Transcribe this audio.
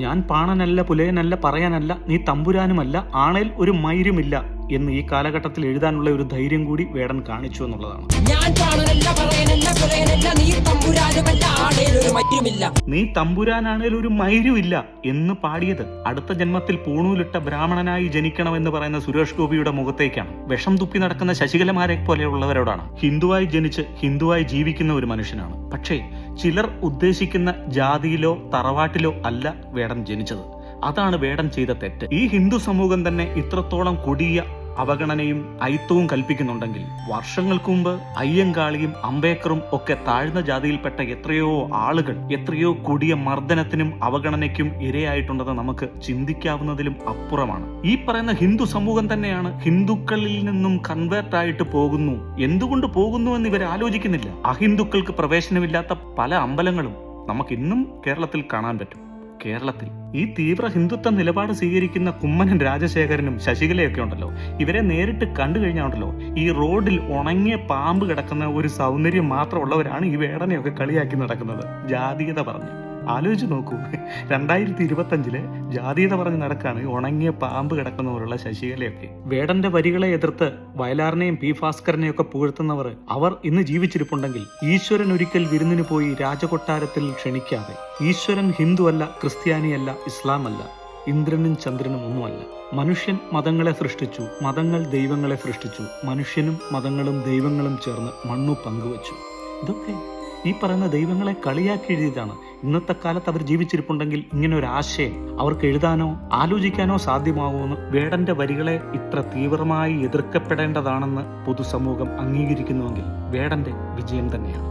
ഞാൻ പാണനല്ല പുലയനല്ല പറയാനല്ല നീ തമ്പുരാനുമല്ല ആണേൽ ഒരു മൈരുമില്ല എന്ന് ഈ കാലഘട്ടത്തിൽ എഴുതാനുള്ള ഒരു ധൈര്യം കൂടി വേടൻ കാണിച്ചു എന്നുള്ളതാണ്. നീ തമ്പുരാനാണേൽ ഒരു മൈരുമില്ല എന്ന് പാടിയത് അടുത്ത ജന്മത്തിൽ പൂണൂലിട്ട ബ്രാഹ്മണനായി ജനിക്കണമെന്ന് പറയുന്ന സുരേഷ് ഗോപിയുടെ മുഖത്തേക്കാണ്. വിഷം തുപ്പി നടക്കുന്ന ശശികലമാരെ പോലെയുള്ളവരോടാണ്. ഹിന്ദുവായി ജനിച്ച് ഹിന്ദുവായി ജീവിക്കുന്ന ഒരു മനുഷ്യനാണ്. പക്ഷേ ചിലർ ഉദ്ദേശിക്കുന്ന ജാതിയിലോ തറവാട്ടിലോ അല്ല വേടൻ ജനിച്ചത്. അതാണ് വേടൻ ചെയ്ത തെറ്റ്. ഈ ഹിന്ദു സമൂഹം തന്നെ ഇത്രത്തോളം കൊടിയ അവഗണനയും അയിത്തവും കൽപ്പിക്കുന്നുണ്ടെങ്കിൽ വർഷങ്ങൾക്ക് മുമ്പ് അയ്യങ്കാളിയും അംബേക്കറും ഒക്കെ താഴ്ന്ന ജാതിയിൽപ്പെട്ട എത്രയോ ആളുകൾ എത്രയോ കൊടിയ മർദ്ദനത്തിനും അവഗണനയ്ക്കും ഇരയായിട്ടുണ്ടെന്ന് നമുക്ക് ചിന്തിക്കാവുന്നതിലും അപ്പുറമാണ്. ഈ പറയുന്ന ഹിന്ദു സമൂഹം തന്നെയാണ് ഹിന്ദുക്കളിൽ നിന്നും കൺവേർട്ട് ആയിട്ട് പോകുന്നു. എന്തുകൊണ്ട് പോകുന്നു എന്ന് ഇവർ ആലോചിക്കുന്നില്ല. അഹിന്ദുക്കൾക്ക് പ്രവേശനമില്ലാത്ത പല അമ്പലങ്ങളും നമുക്ക് ഇന്നും കേരളത്തിൽ കാണാൻ പറ്റും. കേരളത്തിൽ. ഈ തീവ്ര ഹിന്ദുത്വ നിലപാട് സ്വീകരിക്കുന്ന കുമ്മനം രാജശേഖരനും ശശികലയൊക്കെ ഉണ്ടല്ലോ. ഇവരെ നേരിട്ട് കണ്ടു കഴിഞ്ഞാൽ ഉണ്ടല്ലോ ഈ റോഡിൽ ഉണങ്ങിയ പാമ്പ് കിടക്കുന്ന ഒരു സൗന്ദര്യം മാത്രമുള്ളവരാണ് ഈ വേടനെയൊക്കെ കളിയാക്കി നടക്കുന്നത്. ജാതീയത പറഞ്ഞ്. ആലോചിച്ച് നോക്കൂ. രണ്ടായിരത്തി ഇരുപത്തി അഞ്ചിൽ ജാതീയത പറഞ്ഞ് നടക്കാണ് ഉണങ്ങിയ പാമ്പ് കിടക്കുന്നവരുള്ള ശശികലയൊക്കെ. വേടന്റെ വരികളെ എതിർത്ത് വയലാറിനെയും പി ഭാസ്കരനെയും ഒക്കെ പുകഴ്ത്തുന്നവർ അവർ ഇന്ന് ജീവിച്ചിരിപ്പുണ്ടെങ്കിൽ ഈശ്വരൻ ഒരിക്കൽ വിരുന്നിന് പോയി രാജകൊട്ടാരത്തിൽ ക്ഷണിക്കാതെ. ഈശ്വരൻ ഹിന്ദു അല്ല ക്രിസ്ത്യാനിയല്ല ഇസ്ലാം അല്ല ഇന്ദ്രനും ചന്ദ്രനും ഒന്നുമല്ല. മനുഷ്യൻ മതങ്ങളെ സൃഷ്ടിച്ചു മതങ്ങൾ ദൈവങ്ങളെ സൃഷ്ടിച്ചു മനുഷ്യനും മതങ്ങളും ദൈവങ്ങളും ചേർന്ന് മണ്ണു പങ്കുവച്ചു. ഇതൊക്കെ ഈ പറയുന്ന ദൈവങ്ങളെ കളിയാക്കി എഴുതിയതാണ്. ഇന്നത്തെ കാലത്ത് അവർ ജീവിച്ചിരിപ്പുണ്ടെങ്കിൽ ഇങ്ങനെ ഒരു ആശയം അവർക്ക് എഴുതാനോ ആലോചിക്കാനോ സാധ്യമാവുമെന്ന് വേടന്റെ വരികളെ ഇത്ര തീവ്രമായി എതിർക്കപ്പെടേണ്ടതാണെന്ന് പൊതുസമൂഹം അംഗീകരിക്കുന്നുവെങ്കിൽ വേടന്റെ വിജയം തന്നെയാണ്.